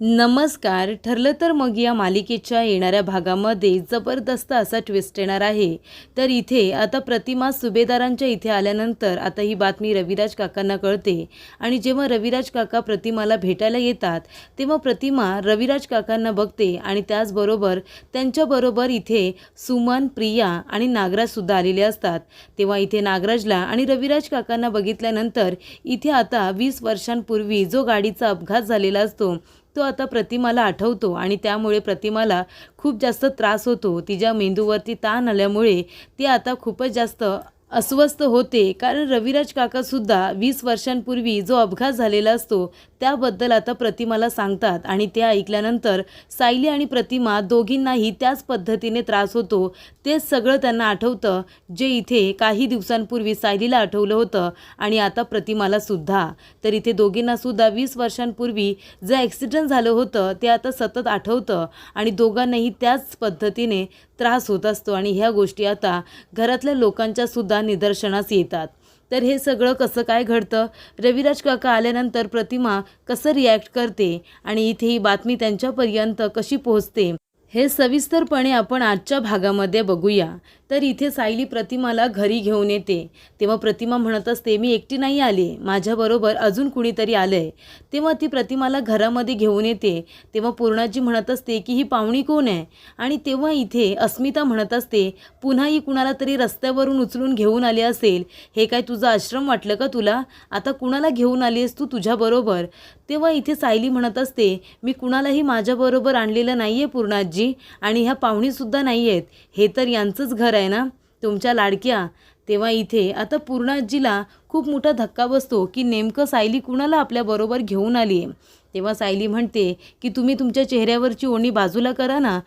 नमस्कार ठरलं तर मग या मालिकेच्या येणाऱ्या भागामध्ये जबरदस्त असा ट्विस्ट येणार आहे. तर इथे आता प्रतिमा सुभेदारांच्या इथे आल्यानंतर आता ही बातमी रविराज काकांना कळते. आणि जेव्हा रविराज काका प्रतिमाला भेटायला येतात तेव्हा प्रतिमा रविराज काकांना बघते आणि त्याचबरोबर त्यांच्याबरोबर इथे सुमन प्रिया आणि नागराजसुद्धा आलेले असतात. तेव्हा इथे नागराजला आणि रविराज काकांना बघितल्यानंतर इथे आता वीस वर्षांपूर्वी जो गाडीचा अपघात झालेला असतो तो आता प्रतिमाला आठवतो आणि त्यामुळे प्रतिमाला खूप जास्त त्रास होतो. तिच्या मेंदूवरती ताण आल्यामुळे ती आता खूपच जास्त अस्वस्थ होते. कारण रविराज काकासुद्धा वीस वर्षांपूर्वी जो अपघात झालेला असतो त्याबद्दल आता प्रतिमाला सांगतात आणि ते ऐकल्यानंतर सायली आणि प्रतिमा दोघींनाही त्याच पद्धतीने त्रास होतो. तेच सगळं त्यांना आठवतं जे इथे काही दिवसांपूर्वी सायलीला आठवलं होतं आणि आता प्रतिमाला सुद्धा. तर इथे दोघींनासुद्धा वीस वर्षांपूर्वी जे ॲक्सिडेंट झालं होतं ते आता सतत आठवतं आणि दोघांनाही त्याच पद्धतीने त्रास होत असतो. आणि ह्या गोष्टी आता घरातल्या लोकांच्यासुद्धा सुद्धा निदर्शनास येतात. तर हे सगळं कसं काय घडतं? रविराज काका आल्यानंतर प्रतिमा कसं रिॲक्ट करते? आणि इथे ही बातमी त्यांच्यापर्यंत कशी पोहोचते? हे सविस्तरपणे आपण आजच्या भागामध्ये बघूया. तर इथे सायली प्रतिमाला घरी घेऊन येते. तेव्हा प्रतिमा म्हणत असते मी एकटी नाही आली. माझ्याबरोबर अजून कुणीतरी आलं आहे तेव्हा ती प्रतिमाला घरामध्ये घेऊन येते. तेव्हा पूर्णाजी म्हणत असते की ही पाहुणी कोण आहे? आणि तेव्हा इथे अस्मिता म्हणत असते पुन्हा ही कुणाला तरी रस्त्यावरून उचलून घेऊन आली असेल. हे काय तुझं आश्रम वाटलं का तुला? आता कुणाला घेऊन आली आहेस तू तुझ्याबरोबर तेव्हा इथे सायली म्हणत असते मी कुणालाही माझ्याबरोबर आणलेलं नाही आहे पूर्णाजी आणि ह्या पाहुणीसुद्धा नाही आहेत हे तर यांचंच घर आहे. ना तुमच्या लाडक्या. तेव्हा इथे आता पूर्णाजीला खूप मोठा धक्का बसतो की नेमकं सायली कुणाला आपल्याबरोबर घेऊन आली आहे? तेव्हा सायली म्हणते की तुम्ही तुमच्या चेहऱ्यावरची ओणी बाजूला करा ना.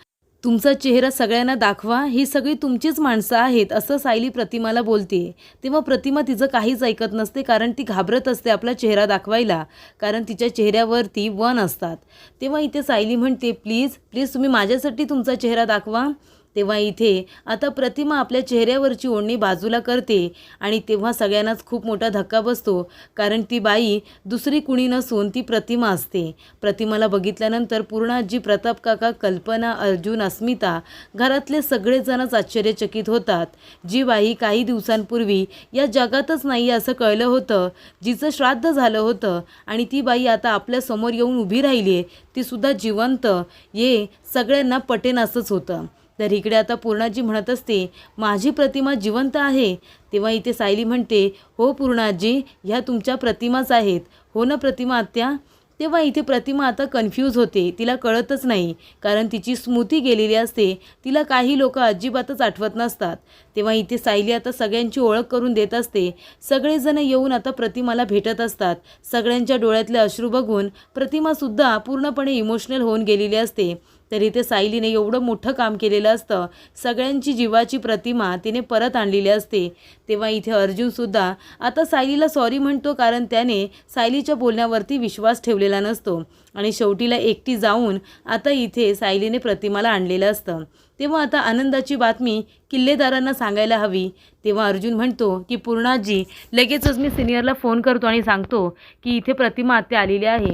तुमचा चेहरा सगळ्यांना दाखवा. ही सगळी तुमचीच माणसं आहेत असं सायली प्रतिमाला बोलते. तेव्हा प्रतिमा तिचं काहीच ऐकत नसते कारण ती घाबरत असते आपला चेहरा दाखवायला कारण तिच्या चेहऱ्यावरती वन असतात. तेव्हा इथे सायली म्हणते प्लीज प्लीज तुम्ही माझ्यासाठी तुमचा चेहरा दाखवा. तेव्हा इथे आता प्रतिमा आपल्या चेहऱ्यावरची ओढणी बाजूला करते आणि तेव्हा सगळ्यांनाच खूप मोठा धक्का बसतो कारण ती बाई दुसरी कुणी नसून ती प्रतिमा असते. प्रतिमाला बघितल्यानंतर पूर्ण आजी प्रताप काका कल्पना अर्जुन अस्मिता घरातले सगळेजणच आश्चर्यचकित होतात. जी बाई काही दिवसांपूर्वी या जगातच नाही असं कळलं होतं जिचं श्राद्ध झालं होतं आणि ती बाई आता आपल्यासमोर येऊन उभी राहिली आहे तीसुद्धा जिवंत ये सगळ्यांना पटेन असंच होतं. तर इकडे आता पूर्णाजी म्हणत असते माझी प्रतिमा जिवंत आहे. तेव्हा इथे सायली म्हणते हो पूर्णाजी ह्या तुमच्या प्रतिमाच आहेत. हो ना प्रतिमा आत्या? तेव्हा इथे प्रतिमा आता कन्फ्यूज होते तिला कळतच नाही कारण तिची स्मृती गेलेली असते तिला काही लोक अजिबातच आठवत नसतात. तेव्हा इथे सायली आता सगळ्यांची ओळख करून देत असते सगळेजण येऊन आता प्रतिमाला भेटत असतात. सगळ्यांच्या डोळ्यातले अश्रू बघून प्रतिमासुद्धा पूर्णपणे इमोशनल होऊन गेलेली असते. तर इथे सायलीने एवढं मोठं काम केलेलं असतं. सगळ्यांची जीवाची प्रतिमा तिने परत आणलेली असते. तेव्हा इथे अर्जुनसुद्धा आता सायलीला सॉरी म्हणतो कारण त्याने सायलीच्या बोलण्यावरती विश्वास ठेवलेला नसतो. आणि शेवटीला एकटी जाऊन आता इथे सायलीने प्रतिमाला आणलेलं असतं. तेव्हा आता आनंदाची बातमी किल्लेदारांना सांगायला हवी. तेव्हा अर्जुन म्हणतो की पूर्णाजी लगेचच मी सिनियरला फोन करतो आणि सांगतो की इथे प्रतिमा आत्या आलेली आहे.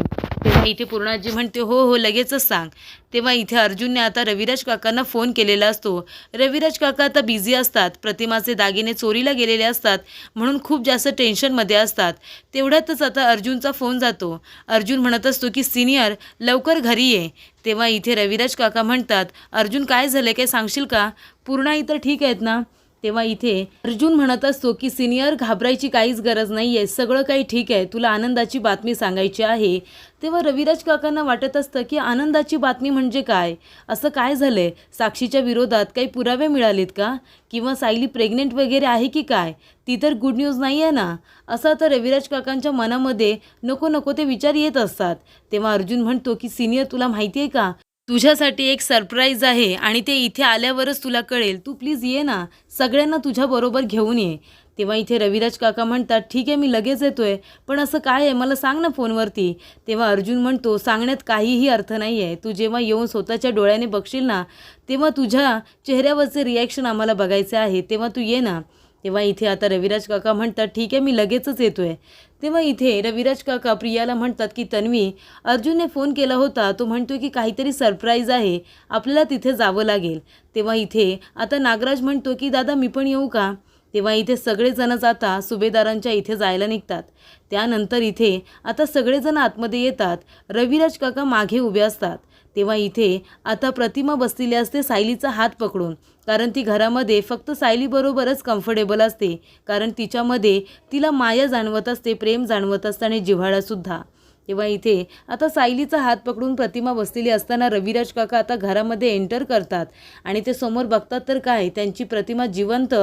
तेव्हा इथे पूर्णाजी म्हणते हो हो लगेचच सांग. तेव्हा इथे अर्जुनने आता रविराज काकांना फोन केलेला असतो. रविराज काका आता बिझी असतात. प्रतिमाचे दागिने चोरीला गेलेले असतात. म्हणून खूप जास्त टेन्शनमध्ये असतात. तेवढ्यातच आता अर्जुनचा फोन जातो. अर्जुन म्हणत असतो की सिनियर लवकर घरी ये. तेव्हा इथे रविराज काका म्हणतात अर्जुन काय झालं काय सांगशील का? पूर्णा इतर ठीक आहेत ना. तेव्हा इथे अर्जुन म्हणत असतो की सिनियर घाबरायची काहीच गरज नाही आहे सगळं काही ठीक आहे. तुला आनंदाची बातमी सांगायची आहे. तेव्हा रविराज काकांना वाटत असतं की आनंदाची बातमी म्हणजे काय? असं काय झालं आहे साक्षीच्या विरोधात काही पुरावे मिळालेत का? किंवा सायली प्रेग्नेंट वगैरे आहे की काय? ती तर गुड न्यूज नाही आहे ना? असं आता रविराज काकांच्या मनामध्ये नको नको ते विचार येत असतात. तेव्हा अर्जुन म्हणतो की सिनियर तुला माहिती आहे का? तुझ्यासाठी एक सरप्राईज आहे आणि ते इथे आल्यावरच तुला कळेल. तू प्लीज ये ना. सगळ्यांना तुझ्याबरोबर घेऊन ये. तेव्हा इथे रविराज काका म्हणतात ठीक आहे मी लगेच येतो आहे पण असं काय आहे? मला सांग ना फोनवरती. तेव्हा अर्जुन म्हणतो सांगण्यात काहीही अर्थ नाही आहे तू जेव्हा येऊन स्वतःच्या डोळ्याने बघशील ना तेव्हा तुझ्या चेहऱ्यावरचे रिॲक्शन आम्हाला बघायचे आहे. तेव्हा तू ये ना. तेव्हा इथे आता रविराज काका म्हणतात ठीक आहे मी लगेचच येतो आहे तेव्हा इथे रविराज काका प्रियाला म्हणतात की तन्वी अर्जुनने फोन केला होता. तो म्हणतो की काहीतरी सरप्राईज आहे. आपल्याला तिथे जावं लागेल. तेव्हा इथे आता नागराज म्हणतो की दादा मी पण येऊ का? तेव्हा इथे सगळेजण जाता सुभेदारांच्या इथे जायला निघतात. त्यानंतर इथे आता सगळेजण आतमध्ये येतात. रविराज काका मागे उभे असतात. तेव्हा इथे आता प्रतिमा बसलेली असते सायलीचा हात पकडून. कारण ती घरामध्ये फक्त सायलीबरोबरच कम्फर्टेबल असते. कारण तिच्यामध्ये तिला माया जाणवत असते प्रेम जाणवत असते आणि जिव्हाळासुद्धा तेव्हा इथे आता सायलीचा हात पकडून प्रतिमा बसलेली असताना रविराज काका आता घरामध्ये एंटर करतात. आणि ते समोर बघतात तर काय? त्यांची प्रतिमा जिवंत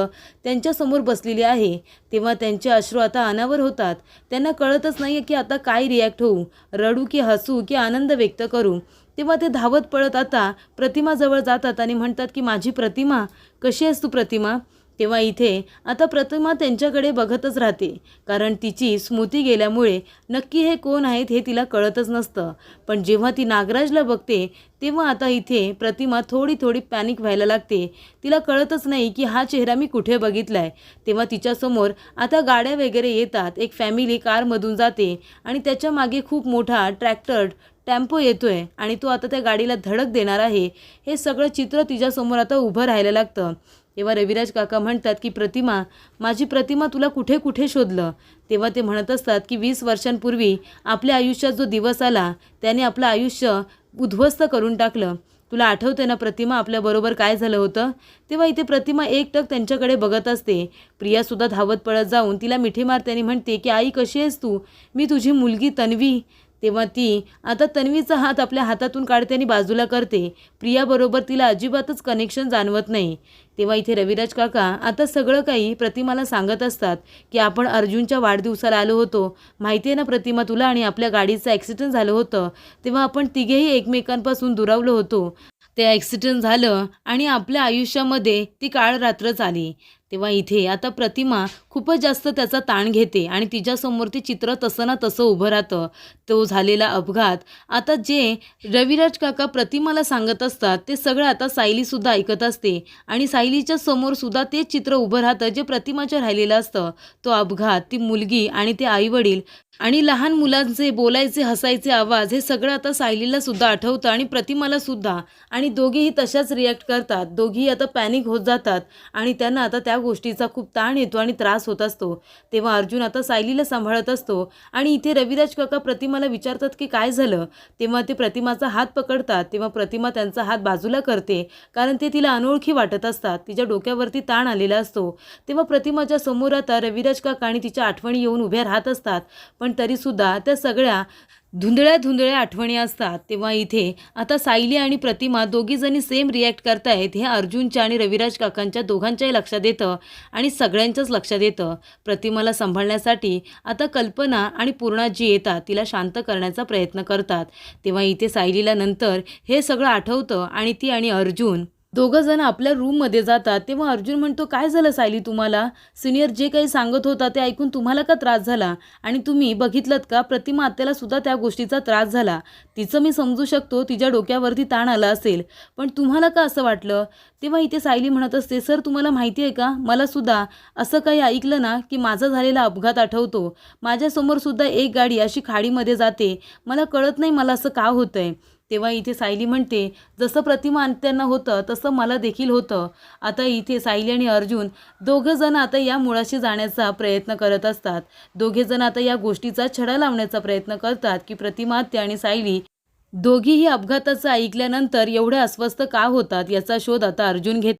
त्यांच्यासमोर बसलेली आहे. तेव्हा त्यांचे अश्रू आता अनावर होतात. त्यांना कळतच नाही की आता काय रिॲक्ट होऊ. रडू की हसू की आनंद व्यक्त करू. तेव्हा ते धावत पळत आता प्रतिमाजवळ जातात आणि म्हणतात की माझी प्रतिमा कशी आहेस तू प्रतिमा? तेव्हा इथे आता प्रतिमा त्यांच्याकडे बघतच राहते कारण तिची स्मृती गेल्यामुळे नक्की हे कोण आहेत हे तिला कळतच नसतं. पण जेव्हा ती नागराजला बघते तेव्हा आता इथे प्रतिमा थोडी थोडी पॅनिक व्हायला लागते. तिला कळतच नाही की हा चेहरा मी कुठे बघितला आहे तेव्हा तिच्यासमोर आता गाड्या वगैरे येतात एक फॅमिली कारमधून जाते आणि त्याच्यामागे खूप मोठा ट्रॅक्टर टेम्पो येतो आहे आणि तो आता त्या गाडीला धडक देणार आहे हे सगळं चित्र तिच्यासमोर आता उभं राहायला लागतं. तेव्हा रविराज काका म्हणतात की प्रतिमा माझी प्रतिमा तुला कुठे कुठे शोधलं? तेव्हा ते म्हणत असतात की वीस वर्षांपूर्वी आपल्या आयुष्यात जो दिवस आला त्याने आपलं आयुष्य उद्ध्वस्त करून टाकलं. तुला आठवते ना प्रतिमा आपल्याबरोबर काय झालं होतं? तेव्हा इथे प्रतिमा एकटक त्यांच्याकडे बघत असते. प्रियासुद्धा धावत पळत जाऊन तिला मिठी मारते आणि म्हणते की आई कशी आहेस तू? मी तुझी मुलगी तन्वी. तेव्हा ती आता तन्वीचा हात आपल्या हातातून काढते आणि बाजूला करते. प्रियाबरोबर तिला अजिबातच कनेक्शन जाणवत नाही. तेव्हा इथे रविराज काका आता सगळं काही प्रतिमाला सांगत असतात की आपण अर्जुनच्या वाढदिवसाला आलो होतो. माहिती आहे ना प्रतिमा तुला आणि आपल्या गाडीचं ॲक्सिडेंट झालं होतं. तेव्हा आपण तिघेही एकमेकांपासून दुरावलो होतो. ते ॲक्सिडेंट झालं आणि आपल्या आयुष्यामध्ये ती काळ रात्रच आली. तेव्हा इथे. आता प्रतिमा खूपच जास्त त्याचा ताण घेते आणि तिच्यासमोर ते चित्र तसं ना तसं उभं राहतं. तो झालेला अपघात. आता जे रविराज काका प्रतिमाला सांगत असतात ते सगळं आता सायलीसुद्धा ऐकत असते. आणि सायलीच्या समोरसुद्धा तेच चित्र उभं राहतं जे प्रतिमाच्या राहिलेलं असतं. तो अपघात ती मुलगी आणि ते आईवडील आणि लहान मुलांचे बोलायचे हसायचे आवाज हे सगळं आता सायलीला सुद्धा आठवतं आणि प्रतिमाला सुद्धा. आणि दोघेही तशाच रिॲक्ट करतात. दोघेही आता पॅनिक होत जातात आणि त्यांना आता त्या गोष्टीचा खूप ताण येतो आणि त्रास होत असतो. तेव्हा अर्जुन आता सायलीला सांभाळत असतो आणि इथे रविराज काका प्रतिमाला विचारतात की काय झालं? तेव्हा ते प्रतिमाचा हात पकडतात. तेव्हा प्रतिमा त्यांचा हात बाजूला करते कारण ते तिला अनोळखी वाटत असतात. तिच्या डोक्यावरती ताण आलेला असतो. तेव्हा प्रतिमाच्या समोर आता रविराज काका आणि तिच्या आठवणी येऊन उभ्या राहत असतात. पण तरीसुद्धा त्या सगळ्या धुंदळ्या धुंदळ्या आठवणी असतात तेव्हा इथे आता सायली आणि प्रतिमा दोघीजणी सेम रिॲक्ट करतायत हे अर्जुनच्या आणि रविराज काकांच्या दोघांच्याही लक्षात येतं आणि सगळ्यांच्याच लक्षात येतं. प्रतिमाला सांभाळण्यासाठी आता कल्पना आणि पूर्णा जी येतात तिला शांत करण्याचा प्रयत्न करतात. तेव्हा इथे सायलीला नंतर हे सगळं आठवतं आणि ती आणि अर्जुन दोघं जण आपल्या रूममध्ये जातात. तेव्हा अर्जुन म्हणतो काय झालं सायली तुम्हाला? सिनियर जे काही सांगत होता ते ऐकून तुम्हाला का त्रास झाला? आणि तुम्ही बघितलं का? प्रतिमा आत्याला सुद्धा त्या गोष्टीचा त्रास झाला. तिचं मी समजू शकतो तिच्या डोक्यावरती ताण आला असेल. पण तुम्हाला का असं वाटलं? तेव्हा इथे सायली म्हणत असते सर तुम्हाला माहिती आहे का? मला सुद्धा असं काही ऐकलं ना की माझा झालेला अपघात आठवतो. माझ्यासमोर सुद्धा एक गाडी अशी खाडीमध्ये जाते. मला कळत नाही मला असं का होतं आहे तेव्हा इथे सायली म्हणते जसं प्रतिमा त्यांना होतं तसं मला देखील होतं. आता इथे सायली आणि अर्जुन दोघंजण आता या मुळाशी जाण्याचा प्रयत्न करत असतात. दोघेजण आता या गोष्टीचा छडा लावण्याचा प्रयत्न करतात की प्रतिमात्या आणि सायली दोघीही अपघाताचं ऐकल्यानंतर एवढे अस्वस्थ का होतात याचा शोध आता अर्जुन घेत